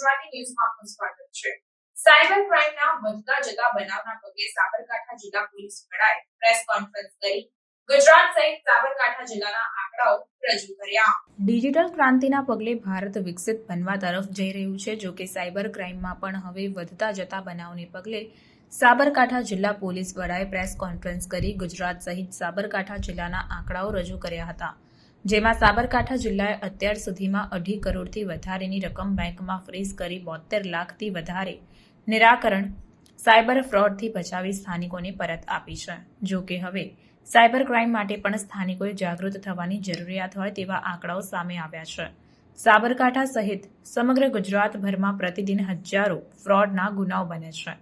ન્યૂઝમાં આપનું સ્વાગત છે. સાયબર ક્રાઇમના વધતા જતા બનાવના પગલે સાબરકાંઠા જિલ્લા પોલીસ વડાએ પ્રેસ કોન્ફરન્સ કરી ગુજરાત સહિત સાબરકાંઠા જિલ્લાના આંકડાઓ રજૂ કર્યા. ડિજિટલ ક્રાંતિના પગલે ભારત વિકસિત બનવા તરફ જઈ રહ્યું છે, જો કે સાયબર ક્રાઇમમાં પણ હવે વધતા જતા બનાવને પગલે સાબરકાંઠા જિલ્લા પોલીસ વડાએ પ્રેસ કોન્ફરન્સ કરી ગુજરાત સહિત સાબરકાંઠા જિલ્લાના આંકડાઓ રજૂ કર્યા હતા. જેમાં સાબરકાંઠા જિલ્લાએ અત્યાર સુધીમાં અઢી કરોડથી વધારેની રકમ બેંકમાં ફ્રીઝ કરી બોતેર લાખથી વધારે નિરાકરણ, સાયબર ફ્રોડથી બચાવી સ્થાનિકોને પરત આપી છે. જો કે હવે સાયબર ક્રાઇમ માટે પણ સ્થાનિકોએ જાગૃત થવાની જરૂરિયાત હોય તેવા આંકડાઓ સામે આવ્યા છે. સાબરકાંઠા સહિત સમગ્ર ગુજરાતભરમાં પ્રતિદિન હજારો ફ્રોડના ગુનાઓ બને છે.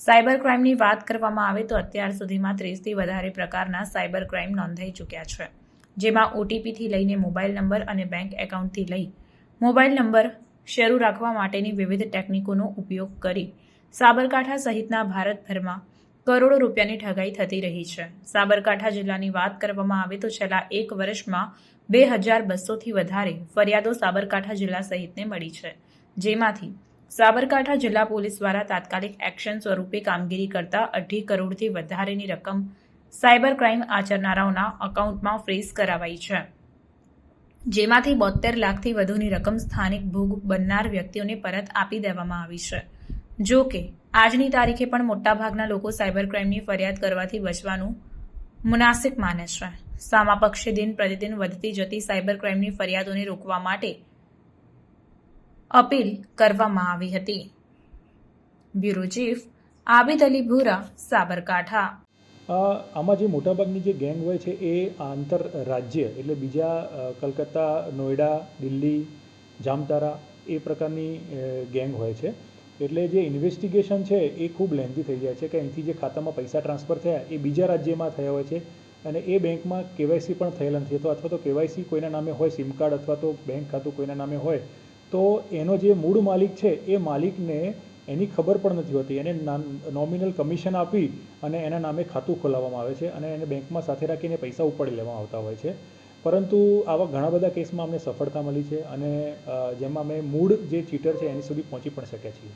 સાયબર ક્રાઇમની વાત કરવામાં આવે તો અત્યાર સુધીમાં ત્રીસથી વધારે પ્રકારના સાયબર ક્રાઇમ નોંધાઈ ચૂક્યા છે. જેમાં ઓટીપીથી લઈને મોબાઈલ નંબર અને બેંક એકાઉન્ટથી લઈ મોબાઈલ નંબર શરૂ રાખવા માટેની વિવિધ ટેકનિકોનો ઉપયોગ કરી સાબરકાંઠા સહિતના ભારતભરમાં કરોડો રૂપિયાની ઠગાઈ થતી રહી છે. સાબરકાંઠા જિલ્લાની વાત કરવામાં આવે તો છેલ્લા એક વર્ષમાં બે હજાર બસોથી વધારે ફરિયાદો સાબરકાંઠા જિલ્લા સહિતને મળી છે. જેમાંથી સાબરકાંઠા જિલ્લા પોલીસ દ્વારા તાત્કાલિક એક્શન સ્વરૂપે કામગીરી કરતા અઢી કરોડથી વધારેની રકમ સાયબર ક્રાઇમ આચરનારાઓના અકાઉન્ટમાં ફ્રીઝ કરાવાઈ છે. જેમાંથી બોતેર લાખથી વધુની રકમ સ્થાનિક ભોગ બનનાર વ્યક્તિઓને પરત આપી દેવામાં આવી છે. જો કે, આજની તારીખે પણ મોટાભાગના લોકો સાયબર ક્રાઇમની ફરિયાદ કરવાથી બચવાનું મુનાસિબ માને છે. સામા પક્ષે દિન પ્રતિદિન વધતી જતી સાયબર ક્રાઇમની ફરિયાદોને રોકવા માટે અપીલ કરવામાં આવી હતી. બ્યુરો ચીફ આબિદ અલી ભૂરા, સાબરકાંઠા. આમાં જે મોટાભાગની જે ગેંગ હોય છે એ આંતર રાજ્ય એટલે બીજા કલકત્તા નોઈડા દિલ્હી, જામતારા એ પ્રકારની ગેંગ હોય છે. એટલે જે ઇન્વેસ્ટિગેશન છે એ ખૂબ લેન્ધી થઈ જાય છે કે અહીંથી જે ખાતામાં પૈસા ટ્રાન્સફર થયા એ બીજા રાજ્યમાં થયા હોય છે અને એ બેંકમાં કેવાયસી પણ થયેલ નથી. અથવા અથવા તો કેવાયસી કોઈના નામે હોય સિમ કાર્ડ અથવા તો બેંક ખાતું કોઈના નામે હોય તો એનો જે મૂળ માલિક છે એ માલિકને એની ખબર પણ નથી હોતી. એને નોમિનલ કમિશન આપી અને એના નામે ખાતું ખોલાવવામાં આવે છે અને એને બેંકમાં સાથે રાખીને પૈસા ઉપાડી લેવામાં આવતા હોય છે. પરંતુ આવા ઘણા બધા કેસમાં અમને સફળતા મળી છે અને જેમાં અમે મૂળ જે ચીટર છે એની સુધી પહોંચી પણ શક્યા છીએ.